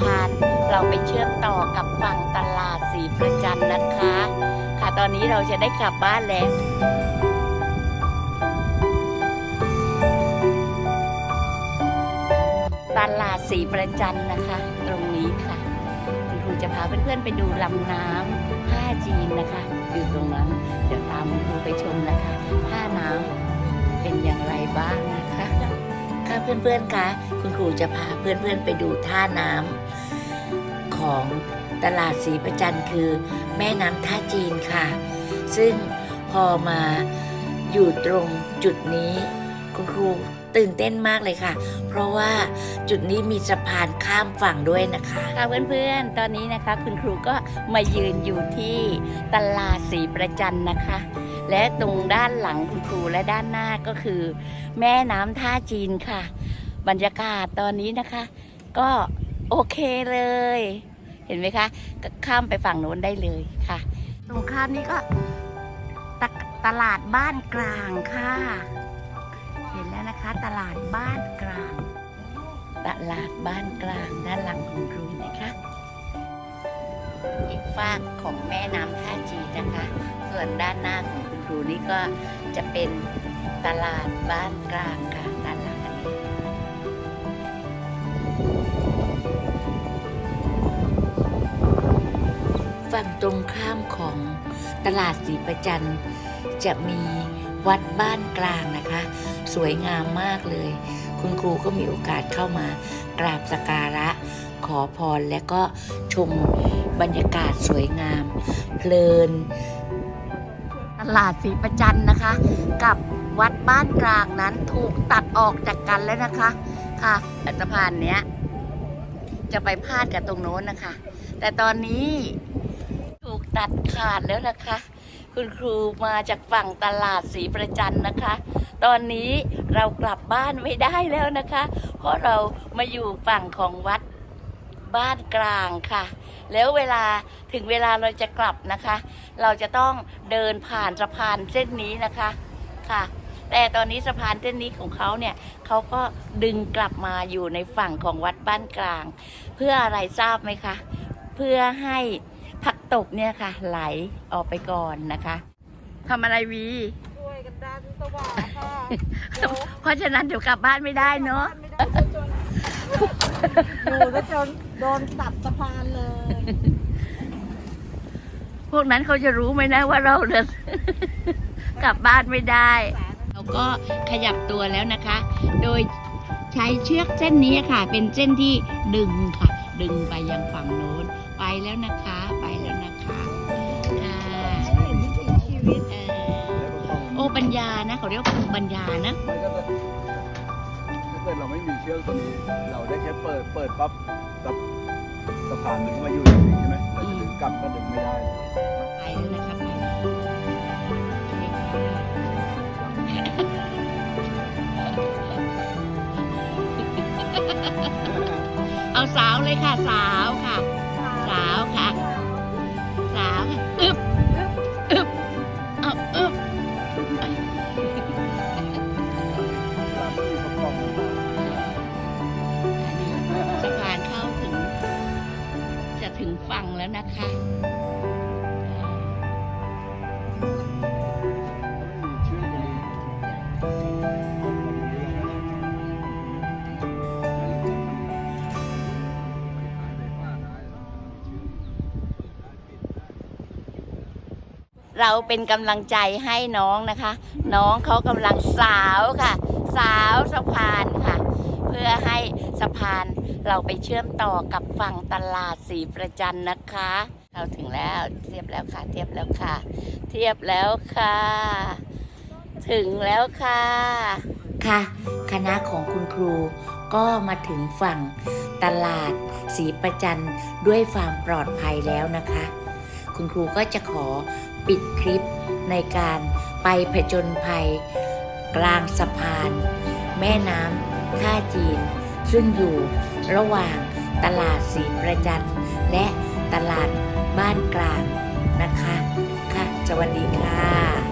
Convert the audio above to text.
พาน เราไปเชื่อมต่อกับฝั่งตลาดสีประจันนะคะ ค่ะตอนนี้เราจะได้กลับบ้านแล้วตลาดสีประจันนะคะ ตรงนี้ค่ะคุณครูจะพาเพื่อนๆไปดูลำน้ำท่าจีนนะคะ อยู่ตรงนั้น เดี๋ยวตามคุณครูไปชมนะคะท่าน้ำเป็นอย่างไรบ้างนะคะ ค่ะเพื่อนๆคะคุณครูจะพาเพื่อนๆไปดูท่าน้ำของตลาดสีประจันคือ แม่น้ำท่าจีนค่ะ ซึ่งพอมาอยู่ตรงจุดนี้ คุณครูตื่นเต้นมากเลยค่ะ เพราะว่าจุดนี้มีสะพานข้ามฝั่งด้วยนะคะค่ะเพื่อนๆ ตอนนี้นะคะ คุณครูก็มายืนอยู่ที่ตลาดสีประจันนะคะ และตรงด้านหลังคุณครูและด้านหน้าก็คือ แม่น้ำท่าจีนค่ะ บรรยากาศตอนนี้นะคะ ก็โอเคเลย เห็นไหมคะก็ข้ามไปฝั่งโน้นได้เลยค่ะ ตรงข้ามนี้ก็ตตลาดบ้านกลางค่ะ เห็นแล้วนะคะ ตลาดบ้านกลาง ตลาดบ้านกลางด้านหลังคุณครูนะคะอีกฝากของแม่น้ำท่าจีนนะคะ ส่วนด้านหน้าของคุณครูนี่ก็จะเป็นตลาดบ้านกลางค่ะด้านหลังอันนี้ฝั่งตรงข้ามของตลาดสีประจันจะมีวัดบ้านกลางนะคะ สวยงามมากเลย คุณครูก็มีโอกาสเข้ามากราบสการะ ขอพรและก็ชมบรรยากาศสวยงาม เพลิน ลาดสีประจันนะคะ กับวัดบ้านกลางนั้นถูกตัดออกจากกันแล้วนะคะ ค่ะแต่สะพานเนี้ย จะไปพาดกับตรงโน้นนะคะ แต่ตอนนี้ถูกตัดขาดแล้วนะคะ คุณครูมาจากฝั่งตลาดสีประจันนะคะ ตอนนี้เรากลับบ้านไม่ได้แล้วนะคะ เพราะเรามาอยู่ฝั่งของวัด บ้านกลางค่ะ แล้วเวลาถึงเวลาเราจะกลับนะคะ เราจะต้องเดินผ่านสะพานเส้นนี้นะคะค่ะ แต่ตอนนี้สะพานเส้นนี้ของเขาเนี่ยเขาก็ดึงกลับมาอยู่ในฝั่งของวัดบ้านกลาง เพื่ออะไรทราบไหมคะ เพื่อให้ผักตบเนี่ยค่ะ ไหลออกไปก่อนนะคะทำอะไรวีช่วยกันดันสว่างค่ะเพราะฉะนั้นเดี๋ยวกลับบ้านไม่ได้เนาะ ไม่ได้ซะ จนดูซะจนโดนตัดสะพานเลย พวกนั้นเขาจะรู้ไหมนะว่าเราเดินกลับบ้านไม่ได้ เราก็ขยับตัวแล้วนะคะ โดยใช้เชือกเส้นนี้ค่ะ เป็นเส้นที่ดึงค่ะ ดึงไปยังฝั่งโน้น ไปแล้วนะคะ ไปแล้วนะคะค่ะเอ่อโอ้ปัญญานะเขาเรียกว่าปัญญานะไม่ก็จะ กิดเราไม่มีเชือกตัวนี้ เราได้แค่เปิดเปิดปั๊บกับสะพานมันก็มาอยู่อย่างนี้ใช่ไหมเราจะดึงกลับก็ดึงไม่ได้ไปแล้วนะคะไปแล้วโอเคค่ะเอาสาวเลยค่ะ สาวค่ะ สาวค่ะ สาวค่ะอึบอึบ เราเป็นกำลังใจให้น้องนะคะ น้องเขากำลังสาวค่ะ สาวสะพานค่ะ เพื่อให้สะพานเราไปเชื่อมต่อกับฝั่งตลาดสีประจันนะคะ เราถึงแล้วเทียบแล้วค่ะ เทียบแล้วค่ะ เทียบแล้วค่ะ ถึงแล้วค่ะค่ะ คณะของคุณครูก็มาถึงฝั่งตลาดสีประจันด้วยความปลอดภัยแล้วนะคะ คุณครูก็จะขอปิดคลิปในการไปผจญภัย กลางสะพาน แม่น้ำท่าจีน ซึ่งอยู่ระหว่างตลาดสีประจันและตลาดบ้านกลางนะคะ ค่ะ สวัสดีค่ะ